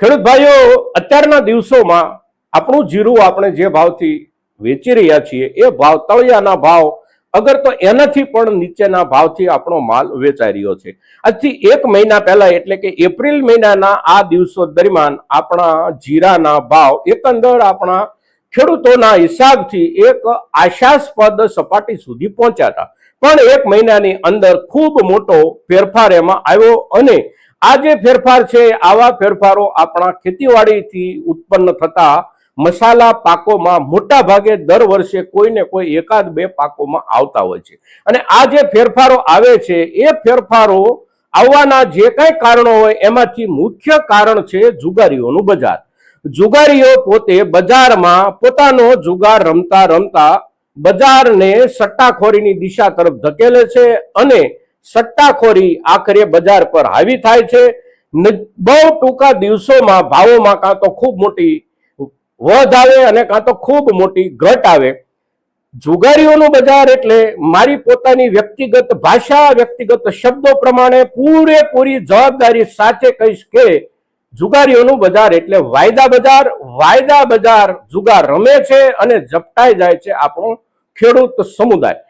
ખેડૂત ભાઈઓ અત્યારના દિવસોમાં આપણું જીરું આપણે જે ભાવથી વેચી રહ્યા છીએ, એ ભાવ તળિયાના ભાવ, અગર તો એનાથી પણ નીચેના ભાવથી આપણો માલ વેચાઈ રહ્યો છે. આજથી એક મહિના પહેલા એટલે કે એપ્રિલ મહિનાના આ દિવસો દરમિયાન આપણા જીરાના ભાવ એકંદર આપણા ખેડૂતોના હિસાબથી એક આશાસ્પદ સપાટી સુધી પહોંચ્યા હતા. પણ એક મહિનાની અંદર ખૂબ મોટો ફેરફાર એમાં આવ્યો અને આ જે ફેરફાર છે, આવા ફેરફારો આપણા ખેતીવાડીથી ઉત્પન્ન થતા મસાલા પાકોમાં મોટા ભાગે દર વર્ષે કોઈને કોઈ એકાદ બે પાકોમાં આવતા હોય છે. અને આ જે ફેરફારો આવે છે, એ ફેરફારો આવવાના જે કઈ કારણો હોય, એમાંથી મુખ્ય કારણ છે જુગારીઓનું બજાર. જુગારીઓ પોતે બજારમાં પોતાનો જુગાર રમતા રમતા બજારને સટ્ટાખોરીની દિશા તરફ ધકેલે છે અને સટ્ટાખોરી આખરે બજાર પર હાવી થાય છે. બહુ ટૂંકા દિવસોમાં ભાવોમાં કાં તો ખૂબ મોટી વધ આવે અને કાં તો ખૂબ મોટી ઘટ આવે. જુગારીઓનું બજાર એટલે મારી પોતાની વ્યક્તિગત ભાષા, વ્યક્તિગત શબ્દો પ્રમાણે પૂરેપૂરી જવાબદારી સાથે કહીશ કે જુગારીઓનું બજાર એટલે વાયદા બજાર. વાયદા બજાર જુગાર રમે છે અને ઝપટાઈ જાય છે આપણો ખેડૂત સમુદાય.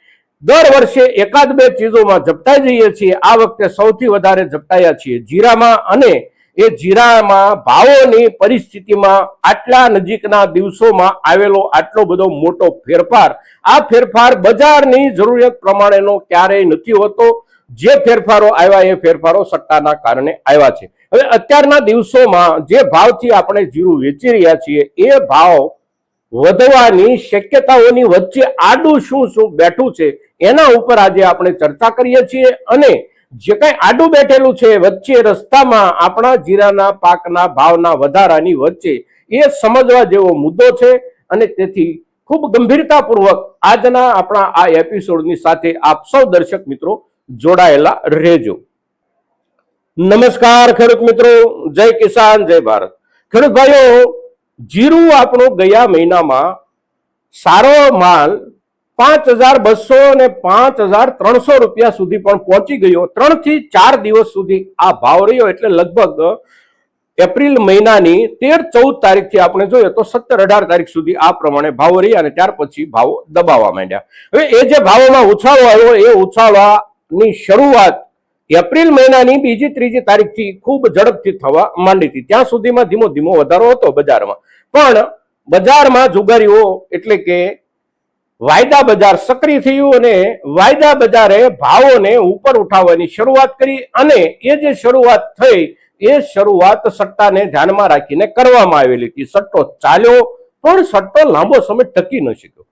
દર વર્ષે એકાદ બે ચીજોમાં ઝપટાઈ જઈએ છીએ. આ વખતે સૌથી વધારે ઝપટાયા છીએ જીરામાં અને એ જીરામાં ભાવોની પરિસ્થિતિમાં આટલા નજીકના દિવસોમાં આવેલો આટલો બધો મોટો ફેરફાર. આ ફેરફાર બજારની જરૂરિયાત પ્રમાણેનો ક્યારેય નથી હોતો. જે ફેરફારો આવ્યા એ ફેરફારો સટ્ટાના કારણે આવ્યા છે. હવે અત્યારના દિવસોમાં જે ભાવથી આપણે જીરું વેચી રહ્યા છીએ એ ભાવ વધવાની શક્યતાઓની વચ્ચે આડું શું શું બેઠું છે એના ઉપર આજે આપણે ચર્ચા કરીએ છીએ અને જે કઈ આડું બેઠેલું છે વચ્ચે રસ્તામાં આપણા જીરાના પાકના ભાવના વધારાની વચ્ચે એ સમજવા જેવો મુદ્દો છે અને તેથી ખૂબ ગંભીરતાપૂર્વક આજના આપણા આ એપિસોડની સાથે આપ સૌ દર્શક મિત્રો જોડાયેલા રહેજો. નમસ્કાર ખેડૂત મિત્રો, જય કિસાન, જય ભારત. ખેડૂત ભાઈઓ, જીરું આપણું ગયા મહિનામાં સારો માલ પાંચ હજાર બસો ને પાંચ હજાર ત્રણસો રૂપિયા સુધી પણ પહોંચી ગયો. ત્રણથી ચાર દિવસ સુધી આ ભાવ રહ્યો એટલે લગભગ એપ્રિલ મહિનાની તેર ચૌદ તારીખથી આપણે જોઈએ તો સત્તર અઢાર તારીખ સુધી આ પ્રમાણે ભાવો રહ્યા અને ત્યાર પછી ભાવો દબાવવા માંડ્યા. હવે એ જે ભાવોમાં ઉછાળો આવ્યો એ ઉછાળવાની શરૂઆત એપ્રિલ મહિનાની બીજી ત્રીજી તારીખથી ખૂબ ઝડપથી થવા માંડી હતી. ત્યાં સુધીમાં ધીમો ધીમો વધારો હતો બજારમાં. પણ બજારમાં જુગારીઓ એટલે કે વાયદા બજાર સક્રિય થયું અને વાયદા બજારે ભાવોને ઉપર ઉઠાવવાની શરૂઆત કરી અને એ જે શરૂઆત થઈ, એ શરૂઆત સટ્ટાને ધ્યાનમાં રાખીને કરવામાં આવેલી હતી. સટ્ટો ચાલ્યો, પણ સટ્ટો લાંબો સમય ટકી ન શક્યો.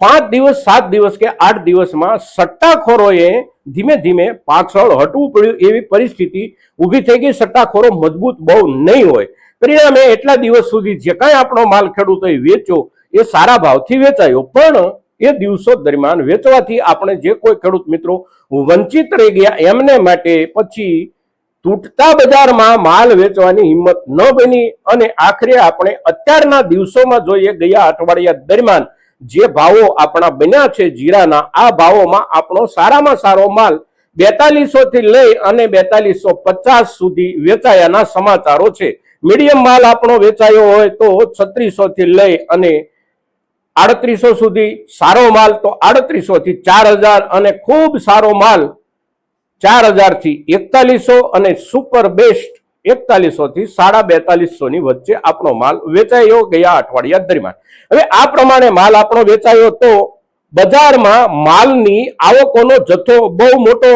પાંચ દિવસ, સાત દિવસ કે આઠ દિવસમાં સટ્ટાખોરોએ ધીમે ધીમે પાછળ હટવું પડ્યું એવી પરિસ્થિતિ ઊભી થઈ ગઈ. સટ્ટાખોરો મજબૂત બહુ નહીં હોય. પરિણામે એટલા દિવસ સુધી જે કાંઈ આપણો માલ ખેડૂતોએ વેચ્યો એ સારા ભાવથી વેચાયો. પણ એ દિવસો દરમિયાન વેચવાથી આપણે જે કોઈ ખેડૂત મિત્રો વંચિત રહી ગયા, એમને માટે પછી તૂટતા બજારમાં માલ વેચવાની હિંમત ન બની અને આખરે આપણે અત્યારના દિવસોમાં જોઈએ ગયા અઠવાડિયા દરમિયાન જે ભાવો આપણા બન્યા છે જીરાના, આ ભાવોમાં આપણો સારામાં સારો માલ બેતાલીસો થી લઈ અને બેતાલીસો પચાસ સુધી વેચાયાના સમાચારો છે. મીડિયમ માલ આપણો વેચાયો હોય તો છત્રીસો થી લઈ અને આડત્રીસો સુધી સારો માલ, તો આડત્રીસો થી ચાર હજાર અને ખૂબ સારો માલ ચાર હજારથી એકતાલીસો અને સુપર બેસ્ટ એકતાલીસો થી સાડા બેતાલીસો ની વચ્ચે આપણો માલ વેચાયો ગયા અઠવાડિયા દરમિયાન. હવે આ પ્રમાણે માલ આપણો વેચાયો તો બજારમાં માલની આવકોનો જથ્થો બહુ મોટો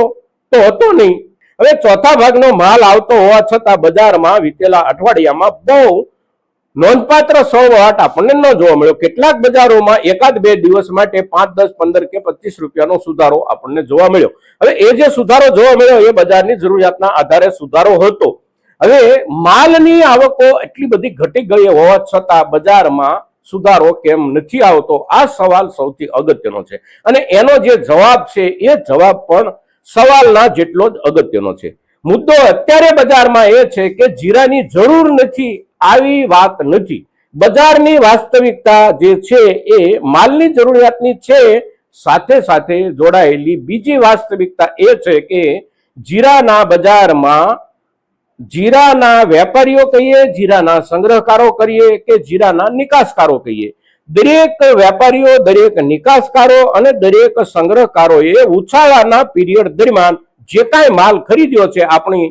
તો હતો નહીં. હવે ચોથા ભાગનો માલ આવતો હોવા છતાં બજારમાં વીતેલા અઠવાડિયામાં બહુ નોંધપાત્ર સળવળાટ આપણને ન જોવા મળ્યો. કેટલાક બજારોમાં એકાદ બે દિવસ માટે પાંચ, દસ, પંદર કે પચીસ રૂપિયાનો સુધારો આપણને જોવા મળ્યો. હવે એ જે સુધારો જોવા મળ્યો એ બજારની જરૂરિયાતના આધારે સુધારો હતો. હવે માલની આવકો એટલી બધી ઘટી ગઈ હોવા છતાં બજારમાં સુધારો કેમ નથી આવતો? આ સવાલ સૌથી અગત્યનો છે. અને એનો જે જવાબ છે એ જવાબ પણ સવાલના જેટલો જ અગત્યનો છે. મુદ્દો અત્યારે બજારમાં એ છે કે જીરાની જરૂર નથી આવી વાત નથી. બજારની વાસ્તવિકતા જે છે એ માલની જરૂરિયાતની છે, સાથે સાથે જોડાયેલી બીજી વાસ્તવિકતા એ છે કે જીરાના બજારમાં જીરાના વેપારીઓ કહીએ, જીરાના સંગ્રહકારો કરીએ કે જીરાના નિકાસકારો કહીએ. દરેક વેપારીઓ, દરેક નિકાસકારો અને દરેક સંગ્રહકારોએ ઉછાળાના પીરિયડ દરમિયાન જે કાંઈ માલ ખરીદ્યો છે, આપણી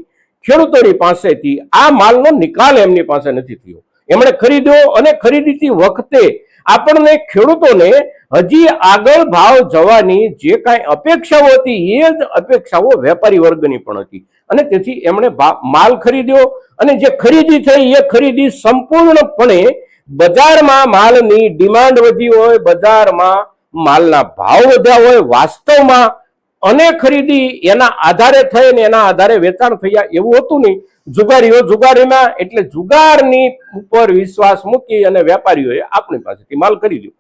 ખેડૂતોની પાસેથી આ માલનો નિકાલ એમની પાસે નથી થયો. એમણે ખરીદ્યો અને ખરીદીતી વખતે આપણને ખેડૂતોને હજી આગળ ભાવ જવાની જે કાંઈ અપેક્ષાઓ હતી, એ જ અપેક્ષાઓ વેપારી વર્ગની પણ હતી. અને તેથી એમણે માલ ખરીદ્યો અને જે ખરીદી થઈ, એ ખરીદી સંપૂર્ણપણે બજારમાં માલની ડિમાન્ડ વધી હોય, બજારમાં માલના ભાવ વધ્યા હોય, વાસ્તવમાં અને ખરીદી એના આધારે થઈ ને એના આધારે વેચાણ થયા એવું હતું નહીં. જુગારીઓ જુગારીમાં એટલે જુગારની ઉપર વિશ્વાસ મૂકી અને વેપારીઓએ આપણી પાસેથી માલ ખરીદ્યો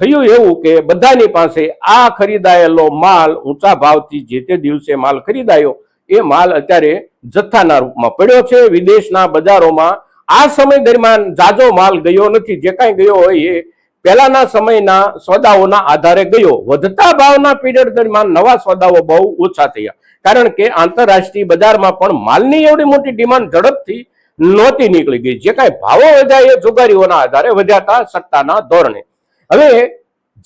થયું એવું કે બધાની પાસે આ ખરીદાયેલો માલ ઊંચા ભાવથી જે તે દિવસે માલ ખરીદાયો, એ માલ અત્યારે જથ્થાના રૂપમાં પડ્યો છે. વિદેશના બજારોમાં આ સમય દરમિયાન જાજો માલ ગયો નથી. જે કાંઈ ગયો હોય એ પહેલાના સમયના સોદાઓના આધારે ગયો. વધતા ભાવના પીરિયડ દરમિયાન નવા સોદાઓ બહુ ઓછા થયા. કારણ કે આંતરરાષ્ટ્રીય બજારમાં પણ માલની એવડી મોટી ડિમાન્ડ ઝડપથી નહોતી નીકળી ગઈ. જે કાંઈ ભાવો વધ્યા એ જુગારીઓના આધારે વધ્યા સત્તાના ધોરણે. હવે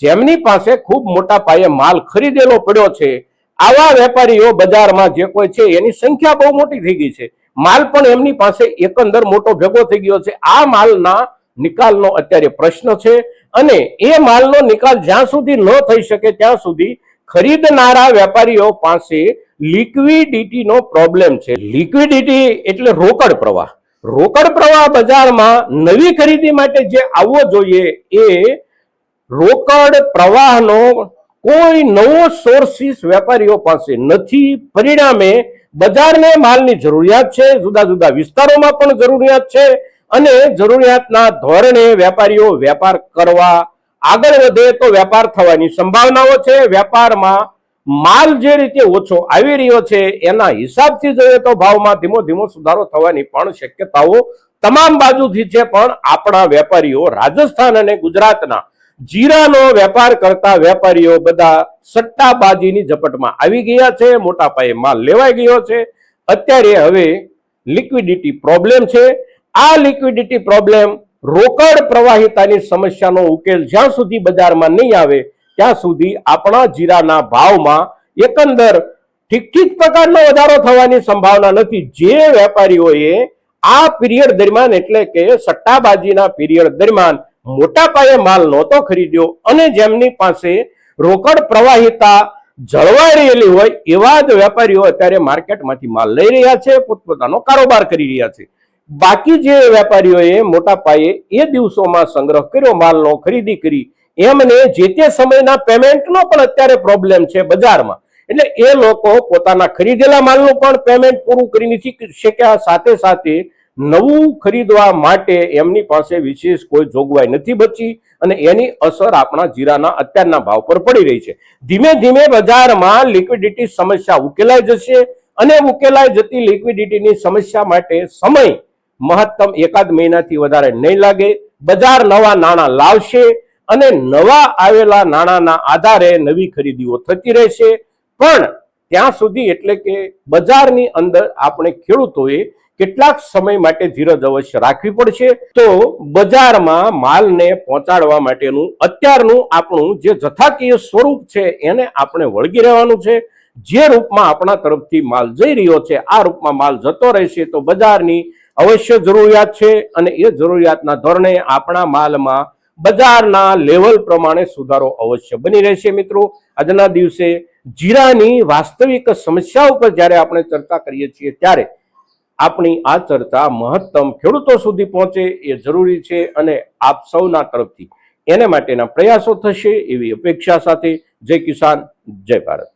જેમની પાસે ખૂબ મોટા પાયે માલ ખરીદેલો પડ્યો છે, આવા વેપારીઓ બજારમાં જે કોઈ છે એની સંખ્યા બહુ મોટી થઈ ગઈ છે. માલ પણ એમની પાસે એકંદર મોટો ભેગો થઈ ગયો છે. આ માલના નિકાલનો અત્યારે પ્રશ્ન છે. અને એ માલનો નિકાલ જ્યાં સુધી ન થઈ શકે ત્યાં સુધી ખરીદનારા વેપારીઓ પાસે લિક્વિડિટીનો પ્રોબ્લેમ છે. લિક્વિડિટી એટલે રોકડ પ્રવાહ. રોકડ પ્રવાહ બજારમાં નવી ખરીદી માટે જે આવવો જોઈએ એ રોકડ પ્રવાહનો કોઈ નવો સોર્સિસ વેપારીઓ પાસે નથી. પરિણામે બજારને માલની જરૂરિયાત છે, જુદા જુદા વિસ્તારોમાં પણ જરૂરિયાત છે અને જરૂરિયાતના ધોરણે વેપારીઓ વેપાર કરવા આગળ વધે તો વેપાર થવાની સંભાવનાઓ છે. વેપારમાં માલ જે રીતે ઓછો આવી રહ્યો છે, એના હિસાબથી જોઈએ તો ભાવમાં ધીમો ધીમો સુધારો થવાની પણ શક્યતાઓ તમામ બાજુથી છે. પણ આપણા વેપારીઓ રાજસ્થાન અને ગુજરાતના જીરાનો વેપાર કરતા વેપારીઓ બધા સટ્ટાબાજીની ઝપટમાં આવી ગયા છે. મોટા પાયે માલ લેવાઈ ગયો છે. અત્યારે હવે લિક્વિડિટી પ્રોબ્લેમ છે. આ લિક્વિડિટી પ્રોબ્લેમ રોકડ પ્રવાહિતાની સમસ્યાનો ઉકેલ જ્યાં સુધી બજારમાં નહીં આવે, ત્યાં સુધી આપણા જીરાના ભાવમાં એકંદર ઠીક ઠીક પ્રકારનો વધારો થવાની સંભાવના નથી. જે વેપારીઓએ આ પીરિયડ દરમિયાન, એટલે કે સટ્ટાબાજીના પીરિયડ દરમિયાન, મોટા પાયે માલ નહોતો ખરીદ્યો અને જેમની પાસે રોકડ પ્રવાહિતા જળવાઈ રહેલી હોય એવા જ વેપારીઓ અત્યારે માર્કેટમાંથી માલ લઈ રહ્યા છે, પોતપોતાનો કારોબાર કરી રહ્યા છે. બાકી જે વેપારીઓએ મોટા પાયે એ દિવસોમાં સંગ્રહ કર્યો, માલનો ખરીદી કરી, એમને જે તે સમયના પેમેન્ટનો પણ અત્યારે પ્રોબ્લેમ છે બજારમાં. એટલે એ લોકો પોતાના ખરીદેલા માલનું પણ પેમેન્ટ પૂરું કરી નથી શક્યા. સાથે સાથે નવું ખરીદવા માટે એમની પાસે વિશેષ કોઈ જોગવાઈ નથી બચી અને એની અસર આપણા જીરાના અત્યારના ભાવ પર પડી રહી છે. ધીમે ધીમે બજારમાં લિક્વિડિટી સમસ્યા ઉકેલાઈ જશે અને ઉકેલાઈ જતી લિક્વિડિટીની સમસ્યા માટે સમય મહત્તમ એકાદ મહિનાથી વધારે નહીં લાગે. બજાર નવા નાણાં લાવશે અને નવા આવેલા નાણાંના આધારે નવી ખરીદીઓ થતી રહેશે. પણ ત્યાં સુધી એટલે કે બજારની અંદર આપણે ખેડૂતોએ કેટલાક સમય માટે ધીરજ અવશ્ય રાખવી પડશે. તો બજારમાં માલને પહોંચાડવા માટેનું અત્યારનું આપણું જે જથ્થાકીય સ્વરૂપ છે એને આપણે વળગી રહેવાનું છે. જે રૂપમાં આપણા તરફથી માલ જઈ રહ્યો છે, આ રૂપમાં માલ જતો રહેશે. તો બજારની અવશ્ય જરૂરિયાત છે અને એ જરૂરિયાતના ધોરણે આપણા માલમાં બજારના લેવલ પ્રમાણે સુધારો અવશ્ય બની રહેશે મિત્રો. આજના દિવસે જીરાની વાસ્તવિક સમસ્યા ઉપર જ્યારે આપણે ચર્ચા કરીએ છીએ ત્યારે આપણી આ ચર્ચા મહત્તમ ખેડૂતો સુધી પહોંચે એ જરૂરી છે અને આપ સૌના તરફથી એને માટેના પ્રયાસો થશે એવી અપેક્ષા સાથે જય કિસાન, જય ભારત.